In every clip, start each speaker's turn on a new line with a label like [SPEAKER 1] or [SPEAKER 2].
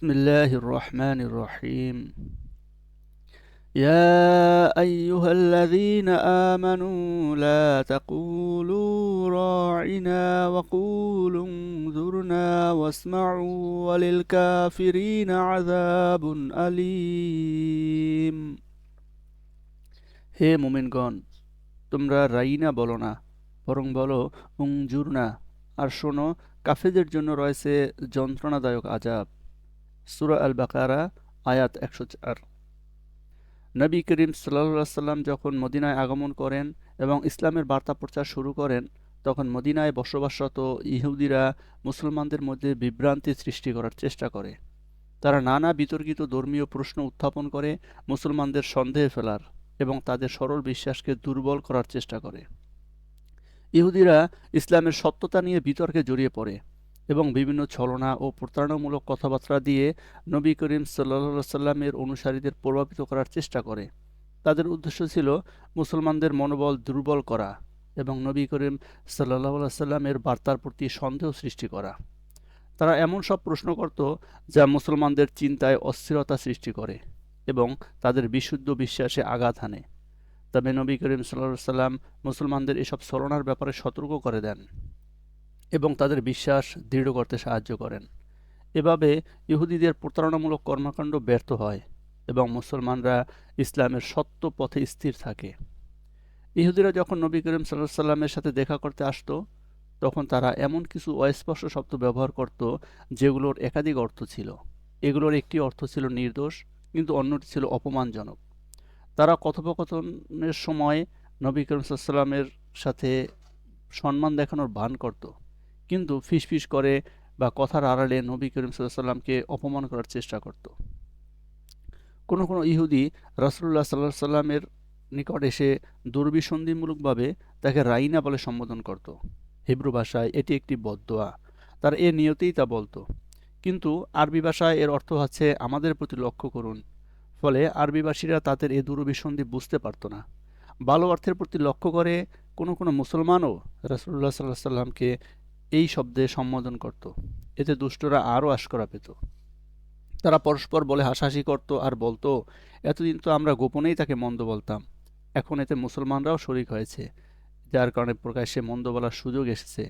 [SPEAKER 1] بسم الله الرحمن الرحيم يا أيها الذين آمنوا لا تقولوا راعنا وقولوا انظرنا واسمعوا وللكافرين عذاب أليم হে মুমিনগণ তোমরা রাইনা বলো না বরং বলো উংজুরনা আর শোনো কাফেরদের জন্য রয়েছে যন্ত্রণাদায়ক আজাব সুরা আল বাকারা আয়াত একশো চার। নবী করিম সাল্লা সাল্লাম যখন মদিনায় আগমন করেন এবং ইসলামের বার্তা প্রচার শুরু করেন, তখন মদিনায় বসবাসরত ইহুদিরা মুসলমানদের মধ্যে বিভ্রান্তি সৃষ্টি করার চেষ্টা করে। তারা নানা বিতর্কিত ধর্মীয় প্রশ্ন উত্থাপন করে মুসলমানদের সন্দেহে ফেলার এবং তাদের সরল বিশ্বাসকে দুর্বল করার চেষ্টা করে। ইহুদিরা ইসলামের সত্যতা নিয়ে বিতর্কে জড়িয়ে পড়ে। এবং বিভিন্ন ছলনা ও প্রতারণামূলক কথাবার্তা দিয়ে নবী করিম সাল্লা সাল্লামের অনুসারীদের প্রভাবিত করার চেষ্টা করে। তাদের উদ্দেশ্য ছিল মুসলমানদের মনোবল দুর্বল করা এবং নবী করিম সাল্লাহ সাল্লামের বার্তার প্রতি সন্দেহ সৃষ্টি করা। তারা এমন সব প্রশ্ন করত যা মুসলমানদের চিন্তায় অস্থিরতা সৃষ্টি করে এবং তাদের বিশুদ্ধ বিশ্বাসে আঘাত হানে। তবে নবী করিম সাল্লা সাল্লাম মুসলমানদের এসব ছলনার ব্যাপারে সতর্ক করে দেন। এবং তাদের বিশ্বাস দৃঢ় করতে সাহায্য করেন। এভাবে ইহুদিদের প্রতারণামূলক কর্মকাণ্ড ব্যর্থ হয় এবং মুসলমানরা ইসলামের সত্য পথে স্থির থাকে। ইহুদিরা যখন নবী করিম সাল্লাহ সাল্লামের সাথে দেখা করতে আসতো, তখন তারা এমন কিছু অস্পষ্ট শব্দ ব্যবহার করত যেগুলোর একাধিক অর্থ ছিল। এগুলোর একটি অর্থ ছিল নির্দোষ, কিন্তু অন্যটি ছিল অপমানজনক। তারা কথোপকথনের সময় নবী করিম সাল্লামের সাথে সম্মান দেখানোর ভান করত। কিন্তু ফিসফিস করে বা কথার আড়ালে নবী করিম সাল্লামকে অপমান করার চেষ্টা করত। কোনো কোনো ইহুদি রাসুল্লাহ সাল্লাহ সাল্লামের নিকট এসে দুর্বিসন্ধিমূলকভাবে তাকে রাইনা বলে সম্বোধন করত। হিব্রু ভাষায় এটি একটি বদোয়া তার এ নিয়তেই তা বলতো। কিন্তু আরবি ভাষায় এর অর্থ হচ্ছে, আমাদের প্রতি লক্ষ্য করুন। ফলে আরবিভাষীরা তাদের এ দুরবিসন্ধি বুঝতে পারত না। ভালো অর্থের প্রতি লক্ষ্য করে কোনো কোনো মুসলমানও রাসুল্লাহ সাল্লাহ সাল্লামকে এই শব্দে সম্বোধন করত। এতে দুষ্টরা আরও আশকরা পেত। তারা পরস্পর বলে হাসাহাসি করত আর বলতো, এতদিন তো আমরা গোপনেই তাকে মন্দ বলতাম। এখন এতে মুসলমানরাও শরিক হয়েছে, যার কারণে প্রকাশ্যে মন্দ বলার সুযোগ এসেছে।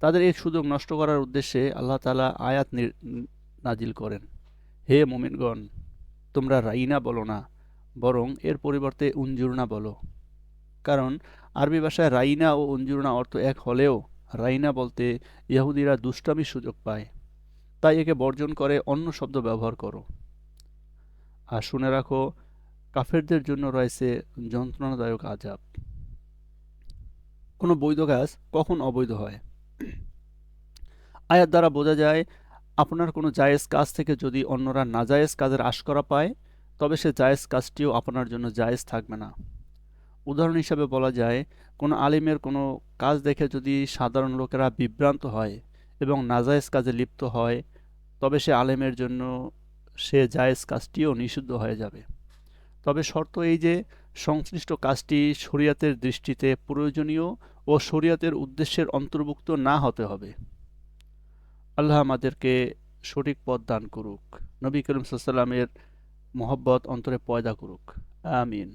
[SPEAKER 1] তাদের এই সুযোগ নষ্ট করার উদ্দেশ্যে আল্লাহ তালা আয়াত নাজিল করেন। হে মোমিনগণ, তোমরা রাইনা বলো না, বরং এর পরিবর্তে উঞ্জুরনা বলো। কারণ আরবি ভাষায় রাইনা ও উঞ্জুরনা অর্থ এক হলেও রাইনা বলতে ইহুদিরা দুষ্টামির সুযোগ পায়। তাই একে বর্জন করে অন্য শব্দ ব্যবহার করো। আর শুনে রাখো, কাফেরদের জন্য রয়েছে যন্ত্রণাদায়ক আজাব। কোনো বৈধ কাজ কখন অবৈধ হয়? আয়াত দ্বারা বোঝা যায়, আপনার কোনো জায়েজ কাজ থেকে যদি অন্যরা নাজায়েজ কাজের আশ করা পায়, তবে সে জায়েজ কাজটিও আপনার জন্য জায়েজ থাকবে না। উদাহরণ হিসাবে বলা যায়, কোনো আলিমের কোনো কাজ দেখে যদি সাধারণ লোকেরা বিভ্রান্ত হয় এবং নাজায়েজ কাজে লিপ্ত হয়, তবে সে আলেমের জন্য সে জায়েজ কাজটিও নিষিদ্ধ হয়ে যাবে। তবে শর্ত এই যে, সংশ্লিষ্ট কাজটি শরিয়াতের দৃষ্টিতে প্রয়োজনীয় ও শরিয়াতের উদ্দেশ্যের অন্তর্ভুক্ত না হতে হবে। আল্লাহ আমাদেরকে সঠিক পথ দান করুক। নবী করিম সাল্লামের মোহব্বত অন্তরে পয়দা করুক। আমিন।